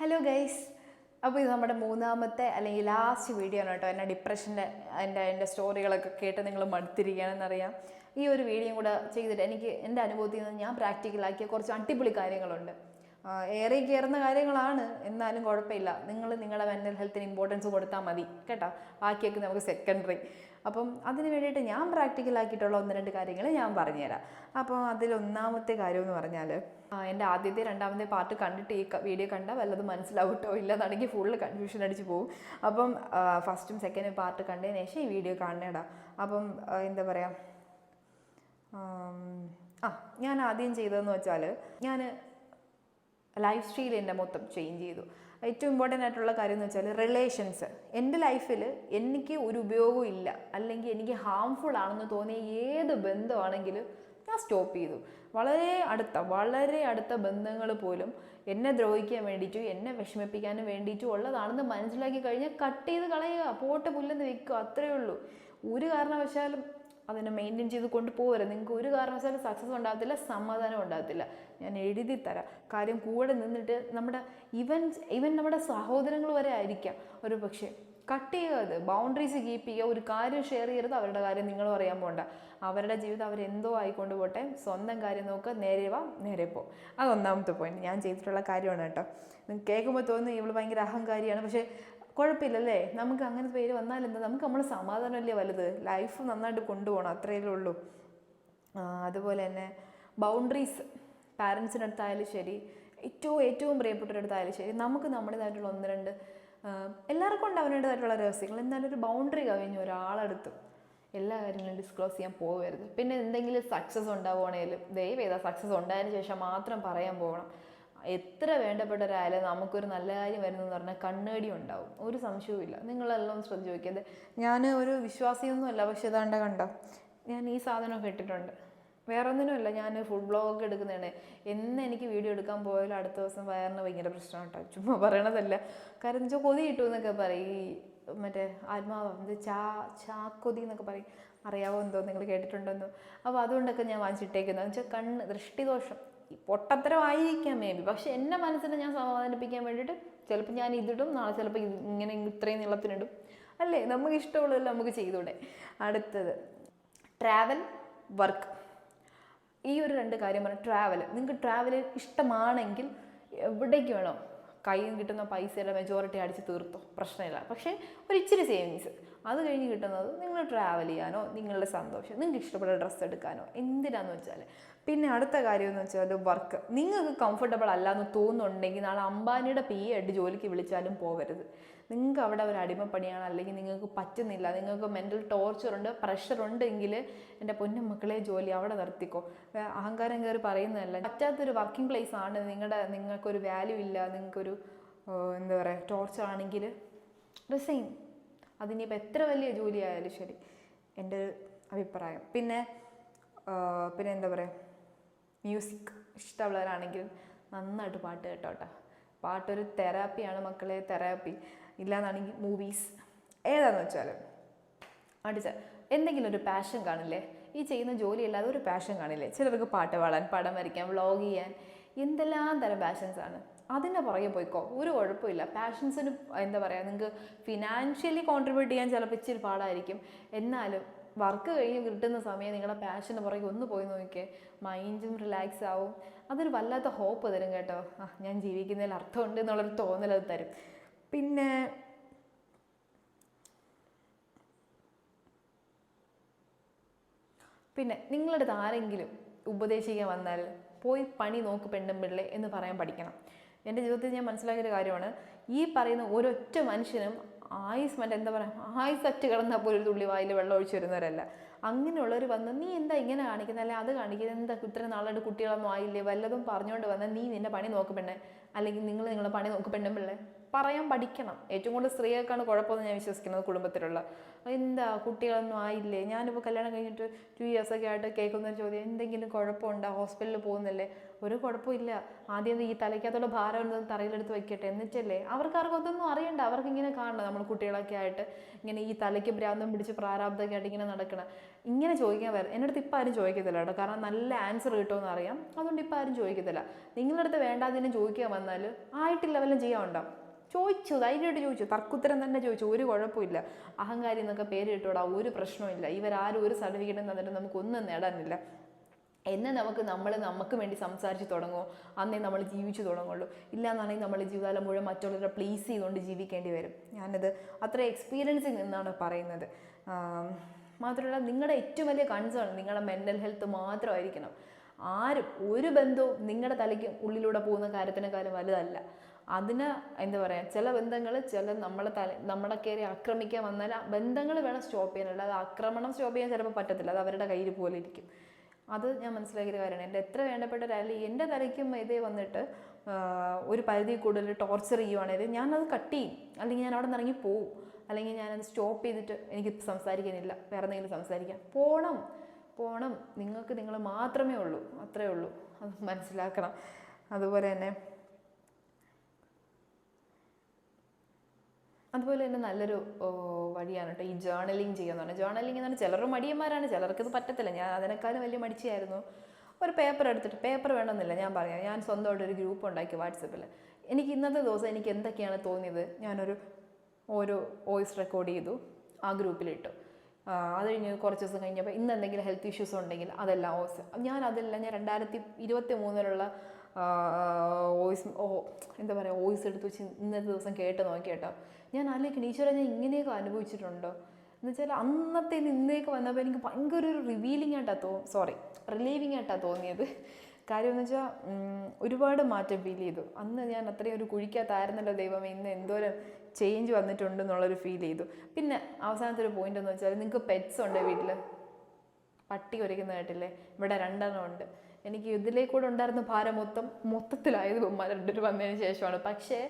Hello guys അപ്പോൾ ഇത് നമ്മുടെ മൂന്നാമത്തെ അല്ലെങ്കിൽ ലാസ്റ്റ് വീഡിയോ ആണ് കേട്ടോ. എന്റെ ഡിപ്രഷന്റെ എന്റെ എന്റെ സ്റ്റോറികളൊക്കെ കേട്ട് നിങ്ങൾ മടുത്തിരിക്കുകയാണെന്നറിയാം. ഈ ഒരു വീഡിയോയും കൂടെ ചെയ്തിട്ട് എനിക്ക് എന്റെ അനുഭവത്തിൽ നിന്ന് ഞാൻ പ്രാക്ടിക്കലാക്കിയ കുറച്ച് അടിപൊളി കാര്യങ്ങളുണ്ട്. ഏറെ കയറുന്ന കാര്യങ്ങളാണ്. എന്നാലും കുഴപ്പമില്ല. നിങ്ങൾ നിങ്ങളുടെ മെന്റൽ ഹെൽത്തിന് ഇമ്പോർട്ടൻസ് കൊടുത്താൽ മതി. കേട്ടോ? ബാക്കിയൊക്കെ നമുക്ക് സെക്കൻഡറി അപ്പം അതിന് വേണ്ടിയിട്ട് ഞാൻ പ്രാക്ടിക്കലാക്കിയിട്ടുള്ള ഒന്ന് രണ്ട് കാര്യങ്ങൾ ഞാൻ പറഞ്ഞുതരാം. അപ്പോൾ അതിൽ ഒന്നാമത്തെ കാര്യം എന്ന് പറഞ്ഞാൽ എന്റെ ആദ്യത്തെ രണ്ടാമത്തെ പാർട്ട് കണ്ടിട്ട് ഈ വീഡിയോ കണ്ടാൽ വല്ലതും മനസ്സിലാവട്ടോ? ഇല്ലെന്നാണെങ്കിൽ ഫുള്ള് കൺഫ്യൂഷൻ അടിച്ച് പോകും. അപ്പം ഫസ്റ്റും സെക്കൻഡും പാർട്ട് കണ്ടതിന് ശേഷം ഈ വീഡിയോ കാണണേടാ. അപ്പം എന്താ പറയുക ആ ഞാൻ ആദ്യം ചെയ്തതെന്ന് വെച്ചാൽ ഞാൻ ലൈഫ് സ്റ്റൈൽ എന്റെ മൊത്തം ചേഞ്ച് ചെയ്തു. ഏറ്റവും ഇമ്പോർട്ടന്റ് ആയിട്ടുള്ള കാര്യം എന്ന് വെച്ചാൽ റിലേഷൻസ് എന്റെ ലൈഫിൽ എനിക്ക് ഒരു ഉപയോഗവും ഇല്ല. അല്ലെങ്കിൽ എനിക്ക് ഹാംഫുൾ ആണെന്ന് തോന്നിയ ഏത് ബന്ധമാണെങ്കിലും ഞാൻ സ്റ്റോപ്പ് ചെയ്തു. വളരെ അടുത്ത വളരെ അടുത്ത ബന്ധങ്ങൾ പോലും എന്നെ ദ്രോഹിക്കാൻ വേണ്ടിയിട്ടും എന്നെ വിഷമിപ്പിക്കാനും വേണ്ടിയിട്ടും ഉള്ളതാണെന്ന് മനസ്സിലാക്കി കഴിഞ്ഞാൽ കട്ട് ചെയ്ത് കളയുക പോട്ട് പുല്ലെന്ന് വെക്കുക അത്രയേ ഉള്ളൂ. ഒരു കാരണവശാലും അതിനെ മെയിന്റെയിൻ ചെയ്ത് കൊണ്ടുപോകരുത്. നിങ്ങൾക്ക് ഒരു കാരണവശാലും സക്സസ് ഉണ്ടാകത്തില്ല സമാധാനം ഉണ്ടാകത്തില്ല. ഞാൻ എഴുതി തരാം. കാര്യം കൂടെ നിന്നിട്ട് നമ്മുടെ ഇവൻ ഇവൻ നമ്മുടെ സഹോദരങ്ങൾ വരെ ആയിരിക്കാം. ഒരു പക്ഷേ കട്ട് ചെയ്യുക അത് ബൗണ്ടറീസ് കീപ്പ് ചെയ്യുക ഒരു കാര്യം ഷെയർ ചെയ്യരുത് അവരുടെ കാര്യം നിങ്ങൾ പറയാൻ പോണ്ട. അവരുടെ ജീവിതം അവരെന്തോ ആയിക്കൊണ്ട് പോട്ടെ. സ്വന്തം കാര്യം നോക്കുക നേരെ വാ നേരെ പോ. അതൊന്നാമത്തെ പോയിന്റ് ഞാൻ ചെയ്തിട്ടുള്ള കാര്യമാണ് കേട്ടോ. കേൾക്കുമ്പോൾ തോന്നുന്നു ഇവൾ ഭയങ്കര അഹങ്കാരിയാണ്. പക്ഷേ കുഴപ്പമില്ലല്ലേ? നമുക്ക് അങ്ങനെ പേര് വന്നാൽ നമുക്ക് നമ്മൾ സമാധാനമല്ലേ വലുത്? ലൈഫ് നന്നായിട്ട് കൊണ്ടുപോകണം അത്രയേ ഉള്ളൂ. അതുപോലെ തന്നെ ബൗണ്ടറീസ് പാരൻസിന്റെ അടുത്തായാലും ശരി ഏറ്റവും ഏറ്റവും പ്രിയപ്പെട്ടവരുടെ ശരി നമുക്ക് നമ്മുടേതായിട്ടുള്ള ഒന്ന് രണ്ട് എല്ലാവർക്കും ഉണ്ട് അവരുടേതായിട്ടുള്ള രഹസ്യങ്ങൾ. എന്നാലും ഒരു ബൗണ്ടറി കവിഞ്ഞ് ഒരാളെടുത്ത് എല്ലാ കാര്യങ്ങളും ഡിസ്ക്ലോസ് ചെയ്യാൻ പോകരുത് പിന്നെ എന്തെങ്കിലും സക്സസ് ഉണ്ടാവുകയാണെങ്കിലും ദയവ് ചെയ്താൽ സക്സസ് ഉണ്ടായതിന് ശേഷം മാത്രം പറയാൻ പോകണം. എത്ര വേണ്ടപ്പെട്ടവരായാലും നമുക്കൊരു നല്ല കാര്യം വരുന്നതെന്ന് പറഞ്ഞാൽ കണ്ണേടി ഉണ്ടാവും ഒരു സംശയവും ഇല്ല. നിങ്ങളെല്ലാം ശ്രദ്ധിച്ച് നോക്കിയത് ഞാൻ ഒരു വിശ്വാസിയൊന്നുമല്ല പക്ഷെ ഇതാണ്ട കണ്ട? ഞാൻ ഈ സാധനം ഇട്ടിട്ടുണ്ട്. വേറെ ഒന്നിനുമല്ല ഞാൻ ഫുൾ ബ്ലോഗ് എടുക്കുന്നതാണ്. എന്ന് എനിക്ക് വീഡിയോ എടുക്കാൻ പോയാലും അടുത്ത ദിവസം വയറിന് ഭയങ്കര പ്രശ്നം ഉണ്ടോ ചുമ്മാ പറയണതല്ല. കാരണം വെച്ചാൽ കൊതി കിട്ടും എന്നൊക്കെ പറയും. ഈ മറ്റേ ആത്മാവ് എന്ത് ചാ ചാക്കൊതി എന്നൊക്കെ പറയും. അറിയാവോ എന്തോ? നിങ്ങൾ കേട്ടിട്ടുണ്ടെന്നോ അപ്പോൾ അതുകൊണ്ടൊക്കെ ഞാൻ വാങ്ങിച്ചിട്ടേക്കുന്നത് എന്ന് വെച്ചാൽ കണ്ണ് ദൃഷ്ടിദോഷം. പൊട്ടത്തരമായിരിക്കാം മേ ബി പക്ഷെ എന്റെ മനസ്സിനെ ഞാൻ സമാധാനിപ്പിക്കാൻ വേണ്ടിയിട്ട് ചിലപ്പോൾ ഞാൻ ഇതിടും നാളെ ചിലപ്പോൾ ഇങ്ങനെ ഇത്രയും നീളത്തിനിടും. അല്ലേ? നമുക്ക് ഇഷ്ടമുള്ളതല്ലോ നമുക്ക് ചെയ്തൂടെ അടുത്തത് ട്രാവൽ വർക്ക് ഈ ഒരു രണ്ട് കാര്യം പറഞ്ഞാൽ ട്രാവൽ നിങ്ങൾക്ക് ട്രാവൽ ഇഷ്ടമാണെങ്കിൽ എവിടേക്ക് വേണോ കയ്യിൽ കിട്ടുന്ന പൈസയുടെ മെജോറിറ്റി അടിച്ച് തീർത്തോ പ്രശ്നമില്ല. പക്ഷേ ഒരു ഇച്ചിരി സേവിങ്സ് അത് കഴിഞ്ഞ് കിട്ടുന്നത് നിങ്ങൾ ട്രാവൽ ചെയ്യാനോ നിങ്ങളുടെ സന്തോഷം നിങ്ങൾക്ക് ഇഷ്ടപ്പെട്ട ഡ്രസ്സ് എടുക്കാനോ എന്തിനാന്ന് വെച്ചാൽ പിന്നെ അടുത്ത കാര്യം എന്ന് വെച്ചാൽ വർക്ക് നിങ്ങൾക്ക് കംഫർട്ടബിൾ അല്ല എന്ന് തോന്നുന്നുണ്ടെങ്കിൽ നാളെ അംബാനിയുടെ പി ആയിട്ട് ജോലിക്ക് വിളിച്ചാലും പോകരുത്. നിങ്ങൾക്ക് അവിടെ ഒരു അടിമപ്പണിയാണ് അല്ലെങ്കിൽ നിങ്ങൾക്ക് പറ്റുന്നില്ല. നിങ്ങൾക്ക് മെന്റൽ ടോർച്ചറുണ്ട് ഉണ്ടെങ്കിൽ എന്റെ പൊന്നും മക്കളെ ജോലി അവിടെ നിർത്തിക്കോ. അഹങ്കാരം കയറി പറയുന്നതല്ല. പറ്റാത്തൊരു വർക്കിംഗ് പ്ലേസ് ആണ് നിങ്ങളുടെ നിങ്ങൾക്കൊരു വാല്യൂ ഇല്ല നിങ്ങൾക്കൊരു എന്താ പറയുക ടോർച്ചർ ആണെങ്കിൽ റിസൈൻ അതിനിപ്പോൾ എത്ര വലിയ ജോലി ആയാലും ശരി എന്റെ ഒരു അഭിപ്രായം. പിന്നെ പിന്നെ എന്താ പറയുക മ്യൂസിക് ഇഷ്ടമുള്ളവരാണെങ്കിൽ നന്നായിട്ട് പാട്ട് കേട്ടോട്ടെ. പാട്ടൊരു തെറാപ്പിയാണ് മക്കളെ തെറാപ്പി. ഇല്ലാന്നാണെങ്കിൽ മൂവീസ് ഏതാണെന്ന് വെച്ചാൽ അടിച്ച എന്തെങ്കിലും ഒരു പാഷൻ കാണില്ലേ? ഈ ചെയ്യുന്ന ജോലി അല്ലാതെ ഒരു പാഷൻ കാണില്ലേ? ചിലർക്ക് പാട്ട് പാടാൻ പടം വരയ്ക്കാൻ വ്ളോഗ് ചെയ്യാൻ എന്തെല്ലാം തരം പാഷൻസാണ്. അതിന്റെ പുറകെ പോയിക്കോ. ഒരു കുഴപ്പമില്ല. പാഷൻസിന് എന്താ പറയുക നിങ്ങൾക്ക് ഫിനാൻഷ്യലി കോൺട്രിബ്യൂട്ട് ചെയ്യാൻ ചിലപ്പോൾ ഇച്ചിരി പാടായിരിക്കും. എന്നാലും വർക്ക് കഴിഞ്ഞ് കിട്ടുന്ന സമയം നിങ്ങളുടെ പാഷന് പുറകെ ഒന്ന് പോയി നോക്കിയേ മൈൻഡും റിലാക്സ് ആവും. അതൊരു വല്ലാത്ത ഹോപ്പ് തരും കേട്ടോ. ആ ഞാൻ ജീവിക്കുന്നതിൽ അർത്ഥമുണ്ട് എന്നുള്ളൊരു തോന്നൽ അത് തരും. പിന്നെ പിന്നെ നിങ്ങളുടെ ആരെങ്കിലും ഉപദേശിക്കാൻ വന്നാൽ പോയി പണി നോക്ക് പെണ്ണും പിള്ളേ എന്ന് പറയാൻ പഠിക്കണം. എന്റെ ജീവിതത്തിൽ ഞാൻ മനസ്സിലാക്കിയ ഒരു കാര്യമാണ്. ഈ പറയുന്ന ഒരൊറ്റ മനുഷ്യനും ആയുസ് മറ്റേ എന്താ പറയുക ആയുസ് അറ്റ് കിടന്നാൽ പോലും ഒരു തുള്ളി വായിൽ വെള്ളം ഒഴിച്ചു വരുന്നവരല്ല. അങ്ങനെയുള്ളവർ വന്ന് നീ എന്താ ഇങ്ങനെ കാണിക്കുന്നത് അല്ലെ അത് കാണിക്കുന്നത് എന്താ ഇത്ര നാളായിട്ട് കുട്ടികളൊന്നും ആയില്ലേ? വല്ലതും പറഞ്ഞുകൊണ്ട് വന്നാൽ നീ നിന്റെ പണി നോക്ക് പെണ്ണേ. അല്ലെങ്കിൽ നിങ്ങൾ നിങ്ങളുടെ പണി നോക്ക് പറയാൻ പഠിക്കണം. ഏറ്റവും കൂടുതൽ സ്ത്രീകൾക്കാണ് കുഴപ്പമെന്ന് ഞാൻ വിശ്വസിക്കുന്നത് കുടുംബത്തിലുള്ള. എന്താ കുട്ടികളൊന്നും ആയില്ലേ? ഞാനിപ്പോൾ കല്യാണം കഴിഞ്ഞിട്ട് ടു ഇയേഴ്സൊക്കെ ആയിട്ട് കേൾക്കുന്ന ചോദ്യം എന്തെങ്കിലും കുഴപ്പമുണ്ടോ? ഹോസ്പിറ്റലിൽ പോകുന്നില്ലേ? ഒരു കുഴപ്പമില്ല. ആദ്യം ഈ തലയ്ക്കകത്തുള്ള ഭാരം ഒന്ന് തറയിലെടുത്ത് വെക്കട്ടെ. എന്നിട്ടല്ലേ? അവർക്ക് ആർക്കും അതൊന്നും അറിയണ്ട. അവർക്ക് ഇങ്ങനെ കാണണം. നമ്മൾ കുട്ടികളൊക്കെ ആയിട്ട് ഇങ്ങനെ ഈ തലയ്ക്ക് ഭ്രാന്തം പിടിച്ച് പ്രാരാബ്ദമൊക്കെ ആയിട്ട് ഇങ്ങനെ നടക്കണം. ഇങ്ങനെ ചോദിക്കാൻ വരും എന്റെ അടുത്ത് ഇപ്പം ആരും ചോദിക്കത്തില്ല കേട്ടോ. കാരണം നല്ല ആൻസർ കിട്ടുമെന്ന് അറിയാം. അതുകൊണ്ട് ഇപ്പം ആരും ചോദിക്കത്തില്ല. നിങ്ങളുടെ അടുത്ത് വേണ്ടാതിനും ചോദിക്കാൻ വന്നാൽ ആയിട്ടില്ല വല്ലതും ചെയ്യാൻ ഉണ്ടാവും ചോദിച്ചു ധൈര്യമായിട്ട് ചോദിച്ചു തർക്കുത്തരം തന്നെ ചോദിച്ചു ഒരു കുഴപ്പമില്ല. അഹങ്കാരി എന്നൊക്കെ പേരിട്ടോടാ ഒരു പ്രശ്നമില്ല ഇവരാരും ഒരു സർട്ടിഫിക്കറ്റും തന്നിട്ട് നമുക്കൊന്നും നേടാനില്ല. എന്ന് നമുക്ക് നമ്മൾ നമുക്ക് വേണ്ടി സംസാരിച്ച് തുടങ്ങുമോ? അന്നേ നമ്മൾ ജീവിച്ചു തുടങ്ങുള്ളൂ. ഇല്ലാന്നാണെങ്കിൽ നമ്മൾ ജീവിതകാലം മുഴുവൻ മറ്റുള്ളവരെ പ്ലീസ് ചെയ്തുകൊണ്ട് ജീവിക്കേണ്ടി വരും. ഞാനത് അത്ര എക്സ്പീരിയൻസിൽ നിന്നാണ് പറയുന്നത്. മാത്രമല്ല നിങ്ങളുടെ ഏറ്റവും വലിയ കൺസേൺ നിങ്ങളുടെ മെന്റൽ ഹെൽത്ത് മാത്രമായിരിക്കണം. ആരും ഒരു ബന്ധവും നിങ്ങളുടെ തലയ്ക്ക് ഉള്ളിലൂടെ പോകുന്ന കാര്യത്തിനേക്കാളും വലുതല്ല. അതിന് എന്താ പറയുക ചില ബന്ധങ്ങൾ ചില നമ്മളെ തല നമ്മളെ കയറി ആക്രമിക്കാൻ വന്നാൽ ബന്ധങ്ങൾ വേണം സ്റ്റോപ്പ് ചെയ്യാൻ. അല്ലാതെ ആക്രമണം സ്റ്റോപ്പ് ചെയ്യാൻ ചിലപ്പോൾ പറ്റത്തില്ല. അത് അവരുടെ കയ്യിൽ പോലെ ഇരിക്കും. അത് ഞാൻ മനസ്സിലാക്കിയ കാര്യമാണ്. എന്റെ എത്ര വേണ്ടപ്പെട്ടവരായാലും എന്റെ തലയ്ക്കും ഇതേ വന്നിട്ട് ഒരു പരിധി കൂടുതൽ ടോർച്ചർ ചെയ്യുവാണെങ്കിൽ ഞാനത് കട്ട് ചെയ്യും. അല്ലെങ്കിൽ ഞാൻ അവിടെ നിന്ന് ഇറങ്ങി പോവും. അല്ലെങ്കിൽ ഞാനത് സ്റ്റോപ്പ് ചെയ്തിട്ട് എനിക്ക് സംസാരിക്കാനില്ല. വേറെ എന്തെങ്കിലും സംസാരിക്കാം. പോണം. പോണം. നിങ്ങൾക്ക് നിങ്ങൾ മാത്രമേ ഉള്ളൂ. അത്രേ ഉള്ളൂ. അത് മനസ്സിലാക്കണം. അതുപോലെ തന്നെ അതുപോലെ തന്നെ നല്ലൊരു വഴിയാണ് കേട്ടോ ഈ ജേർണലിങ് ചെയ്യാന്ന് പറഞ്ഞാൽ ജേർണലിംഗ് എന്ന് പറഞ്ഞാൽ ചിലർ മടിയന്മാരാണ് ചിലർക്ക് ഇത് പറ്റത്തില്ല. ഞാൻ അതിനേക്കാളും വലിയ മടിച്ചായിരുന്നു ഒരു പേപ്പർ എടുത്തിട്ട് പേപ്പർ വേണമെന്നില്ല ഞാൻ പറയാം. ഞാൻ സ്വന്തമായിട്ട് ഒരു ഗ്രൂപ്പ് ഉണ്ടാക്കി വാട്സപ്പിൽ എനിക്ക് ഇന്നത്തെ ദിവസം എനിക്ക് എന്തൊക്കെയാണ് തോന്നിയത്? ഞാനൊരു ഓരോ വോയിസ് റെക്കോർഡ് ചെയ്തു ആ ഗ്രൂപ്പിലിട്ടു. അത് കഴിഞ്ഞ് കുറച്ച് ദിവസം കഴിഞ്ഞപ്പോൾ ഇന്ന് എന്തെങ്കിലും ഹെൽത്ത് ഇഷ്യൂസ് ഉണ്ടെങ്കിൽ അതെല്ലാം വോയിസ് ഞാൻ അതെല്ലാം ഞാൻ രണ്ടായിരത്തി ഇരുപത്തി മൂന്നിലുള്ള വോയിസ് എന്താ പറയുക വോയിസ് എടുത്ത് വെച്ച് ഇന്നത്തെ ദിവസം കേട്ട് നോക്കി കേട്ടോ ഞാൻ ആലോചിക്കണം ഈശ്വര ഞാൻ ഇങ്ങനെയൊക്കെ അനുഭവിച്ചിട്ടുണ്ടോ? എന്ന് വെച്ചാൽ അന്നത്തെ ഇന്നേക്ക് വന്നപ്പോൾ എനിക്ക് ഭയങ്കര ഒരു റിവീലിംഗ് ആയിട്ടാണ് തോ സോറി റിലീവിങ് ആയിട്ടാണ് തോന്നിയത്. കാര്യം എന്ന് വെച്ചാൽ ഒരുപാട് മാറ്റം ഫീൽ ചെയ്തു. അന്ന് ഞാൻ അത്രയും ഒരു കുഴിക്കകത്തായിരുന്നല്ലോ ദൈവമേ ഇന്ന് എന്തോരം ചേഞ്ച് വന്നിട്ടുണ്ട് എന്നുള്ളൊരു ഫീൽ ചെയ്തു. പിന്നെ അവസാനത്തെ ഒരു പോയിന്റ് എന്ന് വെച്ചാൽ നിങ്ങൾക്ക് പെറ്റ്സ് ഉണ്ട് വീട്ടിൽ പട്ടി ഒരുക്കുന്ന കേട്ടില്ലേ? ഇവിടെ രണ്ടെണ്ണം ഉണ്ട്. എനിക്ക് ഇതിലേക്കൂടെ ഉണ്ടായിരുന്ന ഭാരം മൊത്തം മൊത്തത്തിലായത് ഉമ്മ രണ്ടുപേർ വന്നതിന് ശേഷമാണ്. പക്ഷേ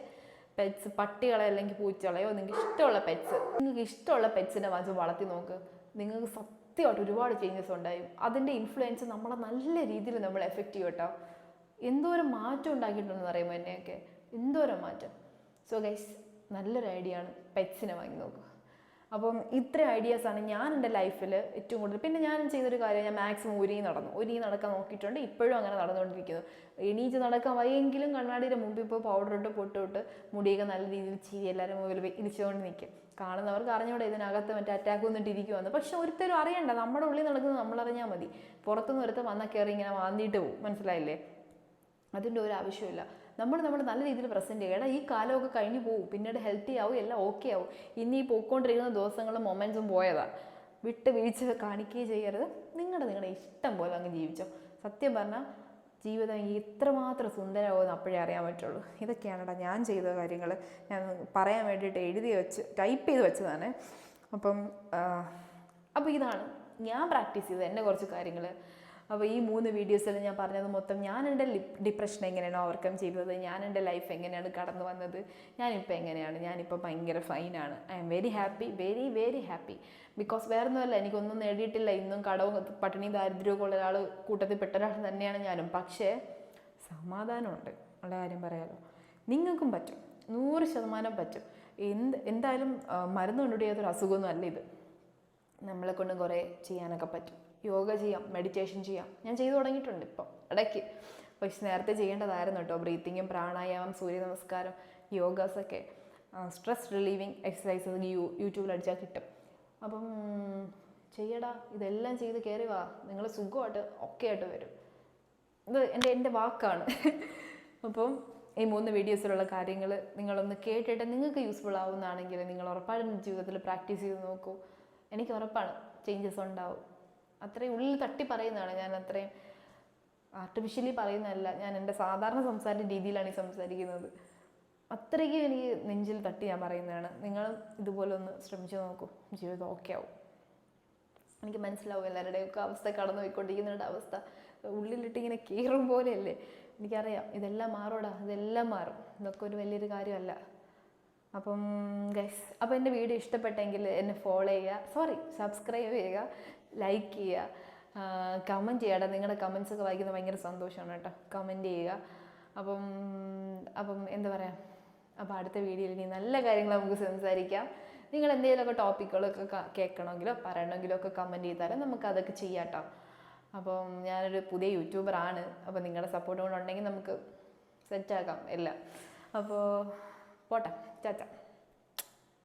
പെറ്റ്സ് പട്ടികളെ അല്ലെങ്കിൽ പൂച്ചകളെയോ നിങ്ങൾക്ക് ഇഷ്ടമുള്ള പെറ്റ്സ് നിങ്ങൾക്ക് ഇഷ്ടമുള്ള പെറ്റ്സിനെ വാങ്ങിച്ച് വളർത്തി നോക്ക്. നിങ്ങൾക്ക് സത്യമായിട്ട് ഒരുപാട് ചേഞ്ചസ് ഉണ്ടായി. അതിന്റെ ഇൻഫ്ലുവൻസ് നമ്മളെ നല്ല രീതിയിൽ നമ്മൾ എഫക്റ്റ് ചെയ്യും കേട്ടോ. എന്തോരം മാറ്റം ഉണ്ടാക്കിയിട്ടുണ്ടെന്ന് അറിയുമ്പോൾ എന്നെയൊക്കെ. എന്തോരം മാറ്റം. സോ ഗൈസ് നല്ലൊരു ഐഡിയ ആണ് പെറ്റ്സിനെ വാങ്ങി നോക്കുക. അപ്പം ഇത്ര ഐഡിയാസാണ് ഞാൻ എന്റെ ലൈഫിൽ ഏറ്റവും കൂടുതൽ. പിന്നെ ഞാൻ ചെയ്തൊരു കാര്യം ഞാൻ മാക്സിമം ഒരുങ്ങി നടന്നു. ഒരുങ്ങി നടക്കാൻ നോക്കിയിട്ടുണ്ട്. ഇപ്പോഴും അങ്ങനെ നടന്നുകൊണ്ടിരിക്കുന്നു. എണീച്ച് നടക്കാൻ വയ്യെങ്കിലും കണ്ണാടിയുടെ മുമ്പിൽ ഇപ്പോൾ പൗഡർ ഇട്ട് പൊട്ടിട്ട് മുടിയൊക്കെ നല്ല രീതിയിൽ ചീരി എല്ലാവരും മുമ്പിൽ ഇരിച്ചുകൊണ്ട് നിൽക്കും. കാണുന്നവർക്ക് അറിഞ്ഞൂടെ ഇതിനകത്ത് മറ്റേ അറ്റാക്ക് വന്നിട്ട് ഇരിക്കുമെന്ന് പക്ഷെ ഒരുത്തരും അറിയണ്ട. നമ്മുടെ ഉള്ളിൽ നടക്കുന്നത് നമ്മളറിഞ്ഞാൽ മതി. പുറത്തുനിന്ന് ഒരുത്തം വന്നാൽ കയറി ഇങ്ങനെ വാന്തിയിട്ട് പോകും മനസ്സിലായില്ലേ? അതിന്റെ ഒരു ആവശ്യമില്ല നമ്മൾ നമ്മൾ നല്ല രീതിയിൽ പ്രസന്റ് ചെയ്യുക ഈ കാലമൊക്കെ കഴിഞ്ഞു പോകും പിന്നീട് ഹെൽത്തി ആവും എല്ലാം ഓക്കെ ആവും. ഇനി ഈ പോയിക്കൊണ്ടിരിക്കുന്ന ദിവസങ്ങളും മൊമെൻസും പോയതാ. വിട്ട് വീഴ്ച കാണിക്കുകയും ചെയ്യരുത്. നിങ്ങളുടെ നിങ്ങളുടെ ഇഷ്ടം പോലെ അങ്ങ് ജീവിച്ചോ. സത്യം പറഞ്ഞാൽ ജീവിതം ഇത്രമാത്രം സുന്ദരമാവുമെന്ന് അപ്പോഴേ അറിയാൻ പറ്റുള്ളൂ. ഇതൊക്കെയാണെടാ ഞാൻ ചെയ്ത കാര്യങ്ങൾ ഞാൻ പറയാൻ വേണ്ടിയിട്ട് എഴുതി വെച്ച് ടൈപ്പ് ചെയ്ത് വെച്ചതാണ്. അപ്പം അപ്പോൾ ഇതാണ് ഞാൻ പ്രാക്ടീസ് ചെയ്തത്. എന്റെ കുറച്ച് കാര്യങ്ങൾ അപ്പോൾ ഈ മൂന്ന് വീഡിയോസിൽ ഞാൻ പറഞ്ഞത് മൊത്തം ഞാൻ എന്റെ ഡിപ്രഷൻ എങ്ങനെയാണ് ഓവർകം ചെയ്തത്? ഞാൻ എന്റെ ലൈഫ് എങ്ങനെയാണ് കടന്നു വന്നത്? ഞാനിപ്പോൾ എങ്ങനെയാണ്? ഞാനിപ്പോൾ ഭയങ്കര ഫൈനാണ് I am very happy very very happy because വേറെ ഒന്നുമല്ല എനിക്കൊന്നും നേടിയിട്ടില്ല. ഇന്നും കടവും പട്ടിണി ദാരിദ്ര്യമൊക്കെ ഉള്ള ഒരാൾ കൂട്ടത്തിൽ പെട്ട ഒരാൾ തന്നെയാണ് ഞാനും. പക്ഷേ സമാധാനമുണ്ട്. ഉള്ള കാര്യം പറയാലോ. നിങ്ങൾക്കും പറ്റും. നൂറ് ശതമാനം പറ്റും. എന്ത് എന്തായാലും മരുന്ന് കൊണ്ടുകൂടിയാത്തൊരു അസുഖമൊന്നും അല്ല ഇത്. നമ്മളെ കൊണ്ട് കുറേ ചെയ്യാനൊക്കെ പറ്റും. യോഗ ചെയ്യാം മെഡിറ്റേഷൻ ചെയ്യാം. ഞാൻ ചെയ്തു തുടങ്ങിയിട്ടുണ്ട് ഇപ്പം ഇടയ്ക്ക്. പക്ഷെ നേരത്തെ ചെയ്യേണ്ടതായിരുന്നു കേട്ടോ ബ്രീത്തിങ്ങും പ്രാണായാമം സൂര്യ നമസ്കാരം യോഗാസൊക്കെ സ്ട്രെസ് റിലീവിങ് എക്സസൈസസ് യൂ യൂട്യൂബിൽ അടിച്ചാൽ കിട്ടും. അപ്പം ചെയ്യടാ ഇതെല്ലാം ചെയ്ത് കയറി വാ. നിങ്ങൾ സുഖമായിട്ട് ഒക്കെ ആയിട്ട് വരും. ഇത് എന്റെ എന്റെ വാക്കാണ്. അപ്പം ഈ മൂന്ന് വീഡിയോസിലുള്ള കാര്യങ്ങൾ നിങ്ങളൊന്ന് കേട്ടിട്ട് നിങ്ങൾക്ക് യൂസ്ഫുൾ ആവുന്നതാണെങ്കിൽ നിങ്ങൾ ഉറപ്പായിട്ടും ജീവിതത്തിൽ പ്രാക്ടീസ് ചെയ്ത് നോക്കൂ. എനിക്ക് ഉറപ്പാണ് ചേഞ്ചസ് ഉണ്ടാവും. അത്രയും ഉള്ളിൽ തട്ടി പറയുന്നതാണ്. ഞാൻ അത്രയും ആർട്ടിഫിഷ്യലി പറയുന്നതല്ല. ഞാൻ എന്റെ സാധാരണ സംസാര രീതിയിലാണ് ഈ സംസാരിക്കുന്നത്. അത്രയ്ക്കും എനിക്ക് നെഞ്ചിൽ തട്ടി ഞാൻ പറയുന്നതാണ്. നിങ്ങളും ഇതുപോലെ ഒന്ന് ശ്രമിച്ചു നോക്കൂ. ജീവിതം ഓക്കെ ആവും. എനിക്ക് മനസ്സിലാവും എല്ലാവരുടെയൊക്കെ അവസ്ഥ കടന്നു പോയിക്കൊണ്ടിരിക്കുന്നവരുടെ അവസ്ഥ. ഉള്ളിലിട്ട് ഇങ്ങനെ കീറും പോലെയല്ലേ? എനിക്കറിയാം. ഇതെല്ലാം മാറൂടാ. ഇതെല്ലാം മാറും. ഇതൊക്കെ ഒരു വലിയൊരു കാര്യമല്ല. അപ്പം ഗൈസ് അപ്പോൾ എന്റെ വീഡിയോ ഇഷ്ടപ്പെട്ടെങ്കിൽ എന്നെ ഫോളോ ചെയ്യുക. സോറി സബ്സ്ക്രൈബ് ചെയ്യുക. ലൈക്ക് ചെയ്യുക. കമന്റ് ചെയ്യടാ. നിങ്ങളുടെ കമൻസ് ഒക്കെ വായിക്കുന്നത് ഭയങ്കര സന്തോഷമാണ് കേട്ടോ. കമന്റ് ചെയ്യുക. അപ്പം അപ്പം എന്താ പറയുക അപ്പോൾ അടുത്ത വീഡിയോയിൽ ഇനി നല്ല കാര്യങ്ങൾ നമുക്ക് സംസാരിക്കാം. നിങ്ങൾ എന്തെങ്കിലുമൊക്കെ ടോപ്പിക്കുകളൊക്കെ കേൾക്കണമെങ്കിലോ പറയണമെങ്കിലോ ഒക്കെ കമന്റ് ചെയ്താലും നമുക്ക് അതൊക്കെ ചെയ്യാം കേട്ടോ അപ്പം ഞാനൊരു പുതിയ യൂട്യൂബറാണ് അപ്പോൾ നിങ്ങളുടെ സപ്പോർട്ട് കൊണ്ടുണ്ടെങ്കിൽ നമുക്ക് സെറ്റാക്കാം എല്ലാം. അപ്പോൾ പോട്ടെ. ചാച്ച